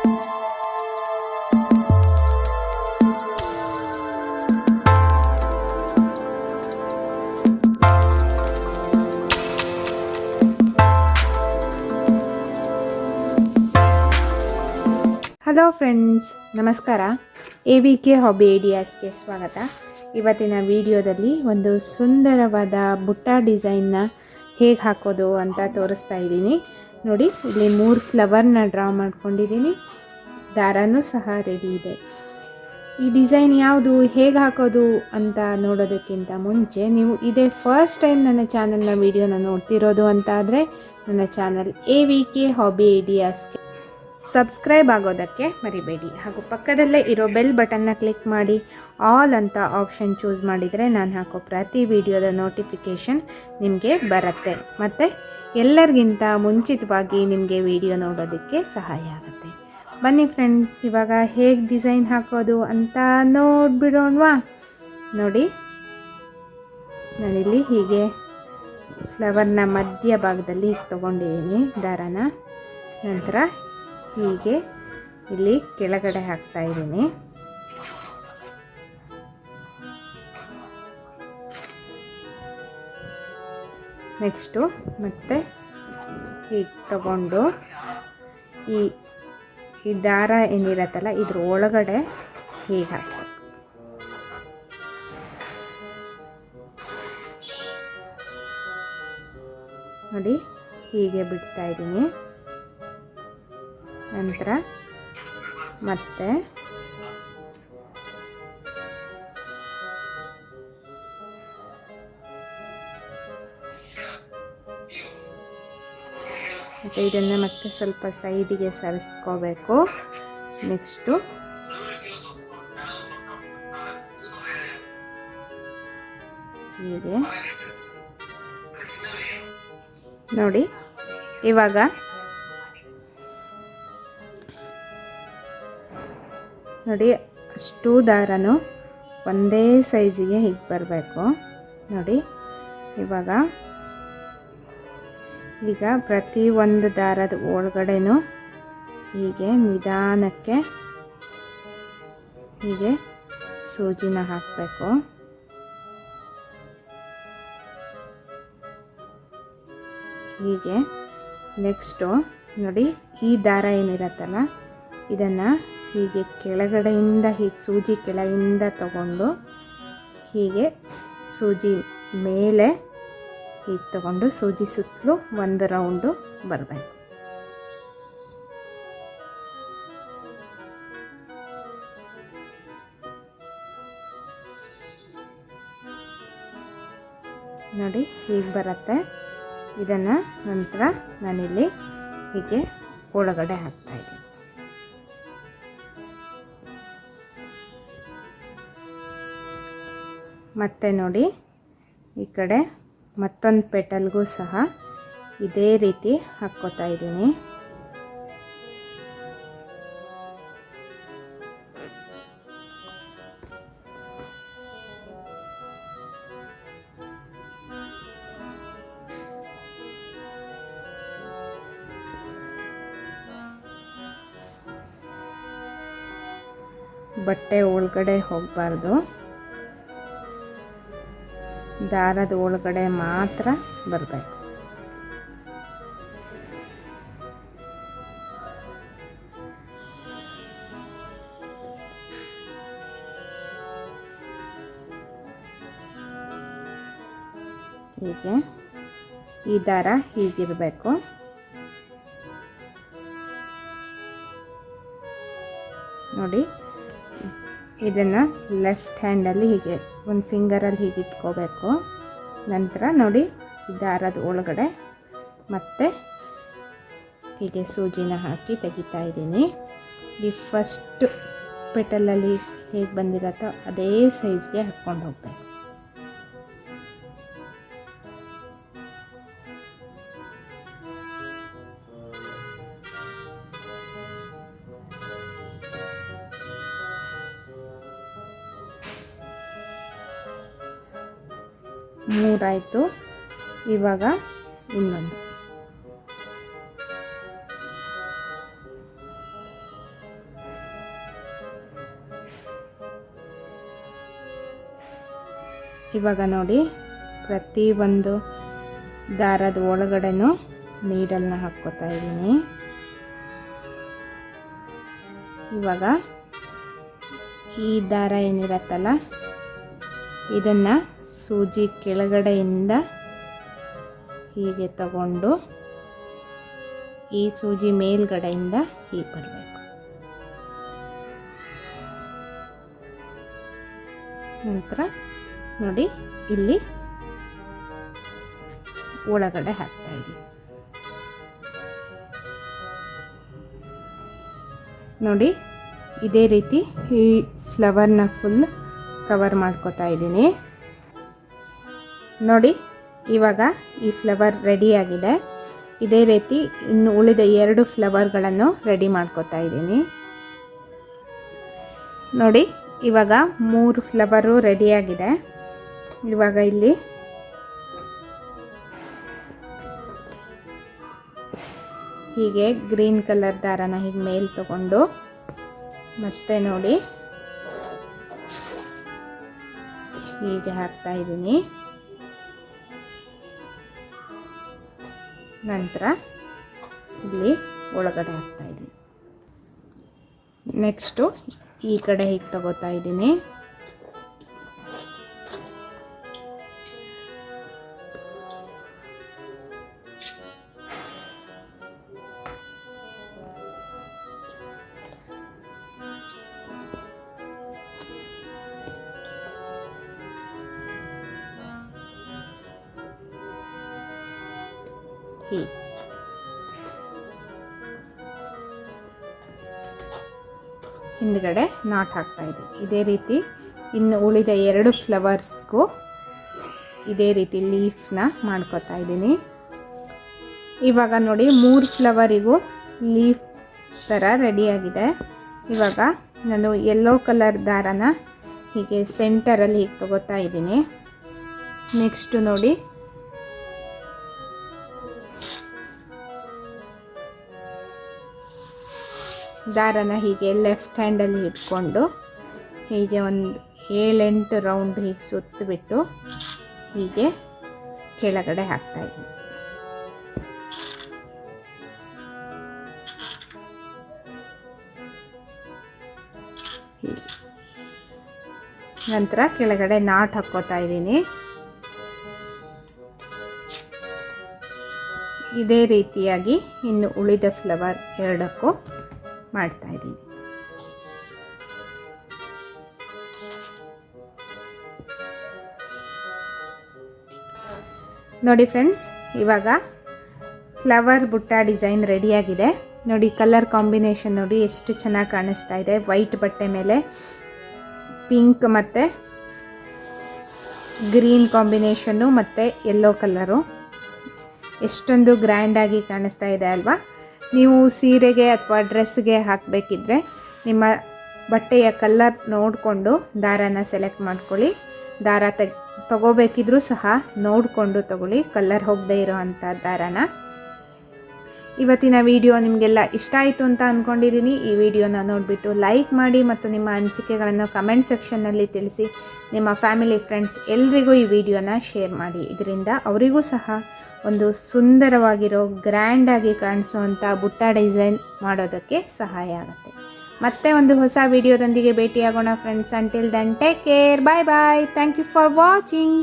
Hello friends ನಮಸ್ಕಾರ. A V K hobby ಐಡಿಯಾಸ್ಗೆ ಸ್ವಾಗತ. ಇವತ್ತಿನ ವಿಡಿಯೋದಲ್ಲಿ ಒಂದು ಸುಂದರವಾದ ಬುಟ್ಟ ಡಿಸೈನ್ನ ಹೇಗೆ ಹಾಕೋದು ಅಂತ ತೋರಿಸ್ತಾ ಇದ್ದೀನಿ. ನೋಡಿ, ಇಲ್ಲಿ ಮೂರು ಫ್ಲವರ್ನ ಡ್ರಾ ಮಾಡ್ಕೊಂಡಿದ್ದೀನಿ. ದಾರನೂ ಸಹ ರೆಡಿ ಇದೆ. ಈ ಡಿಸೈನ್ ಯಾವುದು, ಹೇಗೆ ಹಾಕೋದು ಅಂತ ನೋಡೋದಕ್ಕಿಂತ ಮುಂಚೆ, ನೀವು ಇದೇ ಫಸ್ಟ್ ಟೈಮ್ ನನ್ನ ಚಾನಲ್ನ ವೀಡಿಯೋನ ನೋಡ್ತಿರೋದು ಅಂತ ಆದರೆ, ನನ್ನ channel A V K hobby ಐಡಿಯಾಸ್ಗೆ subscribe ಆಗೋದಕ್ಕೆ ಮರಿಬೇಡಿ. ಹಾಗೂ ಪಕ್ಕದಲ್ಲೇ ಇರೋ ಬೆಲ್ ಬಟನ್ನ ಕ್ಲಿಕ್ ಮಾಡಿ. ಆಲ್ ಅಂತ ಆಪ್ಷನ್ ಚೂಸ್ ಮಾಡಿದರೆ ನಾನು ಹಾಕೋ ಪ್ರತಿ ವಿಡಿಯೋದ ನೋಟಿಫಿಕೇಷನ್ ನಿಮಗೆ ಬರುತ್ತೆ. ಮತ್ತು ಎಲ್ಲರಿಗಿಂತ ಮುಂಚಿತವಾಗಿ ನಿಮಗೆ ವಿಡಿಯೋ ನೋಡೋದಕ್ಕೆ ಸಹಾಯ ಆಗುತ್ತೆ. ಬನ್ನಿ ಫ್ರೆಂಡ್ಸ್, ಇವಾಗ ಹೇಗೆ ಡಿಸೈನ್ ಹಾಕೋದು ಅಂತ ನೋಡಿಬಿಡೋಣವಾ? ನೋಡಿ, ನಾನಿಲ್ಲಿ ಹೀಗೆ ಫ್ಲವರ್ನ ಮಧ್ಯ ಭಾಗದಲ್ಲಿ ತೊಗೊಂಡಿದ್ದೀನಿ ದಾರನ. ನಂತರ ಹೀಗೆ ಇಲ್ಲಿ ಕೆಳಗಡೆ ಹಾಕ್ತಾ ನೆಕ್ಸ್ಟು ಮತ್ತೆ ಹೀಗೆ ತಗೊಂಡು ಈ ಈ ದಾರ ಏನಿರತ್ತಲ್ಲ ಇದ್ರ ಒಳಗಡೆ ಹೀಗೆ ಹಾಕ್ಬೇಕು. ನೋಡಿ, ಹೀಗೆ ಬಿಡ್ತಾ ಇದ್ದೀನಿ. ನಂತರ ಮತ್ತೆ ಮತ್ತು ಇದನ್ನು ಮತ್ತೆ ಸ್ವಲ್ಪ ಸೈಡಿಗೆ ಸರಿಸ್ಕೋಬೇಕು. ನೆಕ್ಸ್ಟು. ಹೀಗೆ. ನೋಡಿ, ಇವಾಗ ನೋಡಿ, ಅಷ್ಟು ದಾರನು ಒಂದೇ ಸೈಜಿಗೆ ಹೀಗೆ ಬರಬೇಕು. ನೋಡಿ, ಇವಾಗ ಈಗ ಪ್ರತಿ ಒಂದು ದಾರದ ಒಳಗಡೆನೂ ಹೀಗೆ ನಿಧಾನಕ್ಕೆ ಹೀಗೆ ಸೂಜಿನ ಹಾಕಬೇಕು. ಹೀಗೆ ನೆಕ್ಸ್ಟು ನೋಡಿ ಈ ದಾರ ಏನಿರತ್ತಲ್ಲ, ಇದನ್ನು ಹೀಗೆ ಕೆಳಗಡೆಯಿಂದ ಹೀಗೆ ಸೂಜಿ ಕೆಳಗಿಂದ ತಗೊಂಡು ಹೀಗೆ ಸೂಜಿ ಮೇಲೆ ಹೀಗೆ ತಗೊಂಡು ಸೂಜಿ ಸುತ್ತಲೂ ಒಂದು ರೌಂಡು ಬರಬೇಕು. ನೋಡಿ ಹೀಗೆ ಬರುತ್ತೆ. ಇದನ್ನು ನಂತರ ನಾನಿಲ್ಲಿ ಹೀಗೆ ಒಳಗಡೆ ಹಾಕ್ತಾಯಿದ್ದೀನಿ ಮತ್ತೆ ನೋಡಿ ಈ ಕಡೆ ಮತ್ತೊಂದು ಪೆಟಲ್ಗೂ ಸಹ ಇದೇ ರೀತಿ ಹಾಕ್ಕೋತಾ ಇದ್ದೀನಿ. ಬಟ್ಟೆ ಒಳಗಡೆ ಹೋಗಬಾರ್ದು. ದಾರದ ಒಳಗಡೆ ಮಾತ್ರ ಬರಬೇಕು. ಹೀಗೆ. ಈ ದಾರ ಹೀಗಿರಬೇಕು. ನೋಡಿ ಇದನ್ನು ಲೆಫ್ಟ್ ಹ್ಯಾಂಡಲ್ಲಿ ಹೀಗೆ ಒಂದು ಫಿಂಗರಲ್ಲಿ ಹೀಗೆ ಇಟ್ಕೋಬೇಕು. ನಂತರ ನೋಡಿ ದಾರದ ಒಳಗಡೆ ಮತ್ತೆ ಹೀಗೆ ಸೂಜಿನ ಹಾಕಿ ತೆಗಿತಾ ಇದ್ದೀನಿ. ಈ ಫಸ್ಟ್ ಪೆಟಲಲ್ಲಿ ಹೇಗೆ ಬಂದಿರತ್ತೋ ಅದೇ ಸೈಜ್ಗೆ ಹಾಕ್ಕೊಂಡು ಹೋಗಬೇಕು. ಮೂರಾಯಿತು. ಇವಾಗ ಇನ್ನೊಂದು. ಇವಾಗ ನೋಡಿ ಪ್ರತಿ ಒಂದು ದಾರದ ಒಳಗಡೆನೂ ನೀಡಲ್ನ ಹಾಕ್ಕೋತಾ ಇದ್ದೀನಿ. ಇವಾಗ ಈ ದಾರ ಏನಿರತ್ತಲ್ಲ, ಇದನ್ನು ಸೂಜಿ ಕೆಳಗಡೆಯಿಂದ ಹೀಗೆ ತಗೊಂಡು ಈ ಸೂಜಿ ಮೇಲ್ಗಡೆಯಿಂದ ಹೀಗೆ ಬರಬೇಕು. ನಂತರ ನೋಡಿ ಇಲ್ಲಿ ಒಳಗಡೆ ಹಾಕ್ತಾ ಇದ್ದೀವಿ ನೋಡಿ ಇದೇ ರೀತಿ ಈ ಫ್ಲವರ್ನ ಫುಲ್ ಕವರ್ ಮಾಡ್ಕೋತಾ ಇದ್ದೀನಿ. ನೋಡಿ, ಇವಾಗ ಈ ಫ್ಲವರ್ ರೆಡಿಯಾಗಿದೆ ಇದೇ ರೀತಿ ಇನ್ನು ಉಳಿದ ಎರಡು ಫ್ಲವರ್ಗಳನ್ನು ರೆಡಿ ಮಾಡ್ಕೋತಾ ಇದ್ದೀನಿ. ನೋಡಿ, ಇವಾಗ ಮೂರು ಫ್ಲವರು ರೆಡಿಯಾಗಿದೆ ಇವಾಗ ಇಲ್ಲಿ ಹೀಗೆ ಗ್ರೀನ್ ಕಲರ್ ದಾರನ ಹೀಗೆ ಮೇಲ್ ತಗೊಂಡು, ಮತ್ತೆ ನೋಡಿ, ಹೀಗೆ ಹಾಕ್ತಾ ಇದ್ದೀನಿ. ನಂತರ ಇಲ್ಲಿ ಒಳಗಡೆ ಹಾಕ್ತಾ ಇದ್ದೀನಿ. ನೆಕ್ಸ್ಟು ಈ ಕಡೆ ಹೀಗೆ ತಗೋತಾ ಇದ್ದೀನಿ. ಹೀಗೆ ಹಿಂದ್ಗಡೆ ನಾಟ್ ಹಾಕ್ತಾ ಇದೆ ಇದೇ ರೀತಿ ಇನ್ನು ಉಳಿದ ಎರಡು ಫ್ಲವರ್ಸ್ಗೂ ಇದೇ ರೀತಿ ಲೀಫ್ನ ಮಾಡ್ಕೋತಾ ಇದ್ದೀನಿ. ಇವಾಗ ನೋಡಿ ಮೂರು ಫ್ಲವರಿಗೂ ಲೀಫ್ ಥರ ರೆಡಿಯಾಗಿದೆ. ಇವಾಗ ನಾನು ಯೆಲ್ಲೋ ಕಲರ್ ದಾರನ ಹೀಗೆ ಸೆಂಟರಲ್ಲಿ ಹೀಗೆ ತಗೋತಾ ಇದ್ದೀನಿ. ನೆಕ್ಸ್ಟು ನೋಡಿ ದಾರನ ಹೀಗೆ ಲೆಫ್ಟ್ ಹ್ಯಾಂಡಲ್ಲಿ ಇಟ್ಕೊಂಡು ಹೀಗೆ ಒಂದು ಏಳೆಂಟು ರೌಂಡ್ ಹೀಗೆ ಸುತ್ತಬಿಟ್ಟು ಹೀಗೆ ಕೆಳಗಡೆ ಹಾಕ್ತಾ ಇದ್ದೀನಿ ನಂತರ ಕೆಳಗಡೆ ನಾಟ್ ಹಾಕ್ಕೋತಾ ಇದ್ದೀನಿ. ಇದೇ ರೀತಿಯಾಗಿ ಇನ್ನು ಉಳಿದ ಫ್ಲವರ್ ಎರಡಕ್ಕೂ ಮಾಡ್ತಾ ಇದ್ದೀನಿ. ನೋಡಿ ಫ್ರೆಂಡ್ಸ್, ಇವಾಗ ಫ್ಲವರ್ ಬುಟ್ಟ ಡಿಸೈನ್ ರೆಡಿಯಾಗಿದೆ. ನೋಡಿ, ಕಲರ್ ಕಾಂಬಿನೇಷನ್ ನೋಡಿ ಎಷ್ಟು ಚೆನ್ನಾಗಿ ಕಾಣಿಸ್ತಾ ಇದೆ. ವೈಟ್ ಬಟ್ಟೆ ಮೇಲೆ ಪಿಂಕ್ ಮತ್ತು ಗ್ರೀನ್ ಕಾಂಬಿನೇಷನ್ನು ಮತ್ತು ಯೆಲ್ಲೋ ಕಲರು ಎಷ್ಟೊಂದು ಗ್ರ್ಯಾಂಡಾಗಿ ಕಾಣಿಸ್ತಾ ಇದೆ ಅಲ್ವಾ? ನೀವು ಸೀರೆಗೆ ಅಥವಾ ಡ್ರೆಸ್ಗೆ ಹಾಕಬೇಕಿದ್ರೆ ನಿಮ್ಮ ಬಟ್ಟೆಯ ಕಲ್ಲರ್ ನೋಡಿಕೊಂಡು ದಾರಾನ ಸೆಲೆಕ್ಟ್ ಮಾಡ್ಕೊಳ್ಳಿ. ದಾರ ತೆಗ್, ತಗೋಬೇಕಿದ್ರೂ ಸಹ ನೋಡಿಕೊಂಡು ತಗೊಳ್ಳಿ. ಕಲ್ಲರ್ ಹೋಗದೇ ಇರೋ ಅಂಥ ದಾರಾನ. ಇವತ್ತಿನ ವಿಡಿಯೋ ನಿಮಗೆಲ್ಲ ಇಷ್ಟ ಆಯಿತು ಅಂತ ಅಂದ್ಕೊಂಡಿದ್ದೀನಿ ಈ ವಿಡಿಯೋನ ನೋಡಿಬಿಟ್ಟು ಲೈಕ್ ಮಾಡಿ ಮತ್ತು ನಿಮ್ಮ ಅನಿಸಿಕೆಗಳನ್ನು ಕಮೆಂಟ್ ಸೆಕ್ಷನ್ನಲ್ಲಿ ತಿಳಿಸಿ. ನಿಮ್ಮ ಫ್ಯಾಮಿಲಿ ಫ್ರೆಂಡ್ಸ್ ಎಲ್ರಿಗೂ ಈ ವಿಡಿಯೋನ ಶೇರ್ ಮಾಡಿ. ಇದರಿಂದ ಅವರಿಗೂ ಸಹ ಒಂದು ಸುಂದರವಾಗಿರೋ ಗ್ರ್ಯಾಂಡಾಗಿ ಕಾಣಿಸುವಂಥ ಬುಟ್ಟ ಡಿಸೈನ್ ಮಾಡೋದಕ್ಕೆ ಸಹಾಯ ಆಗುತ್ತೆ. ಮತ್ತೆ ಒಂದು ಹೊಸ ವಿಡಿಯೋದೊಂದಿಗೆ ಭೇಟಿಯಾಗೋಣ friends until then take care bye bye thank you for watching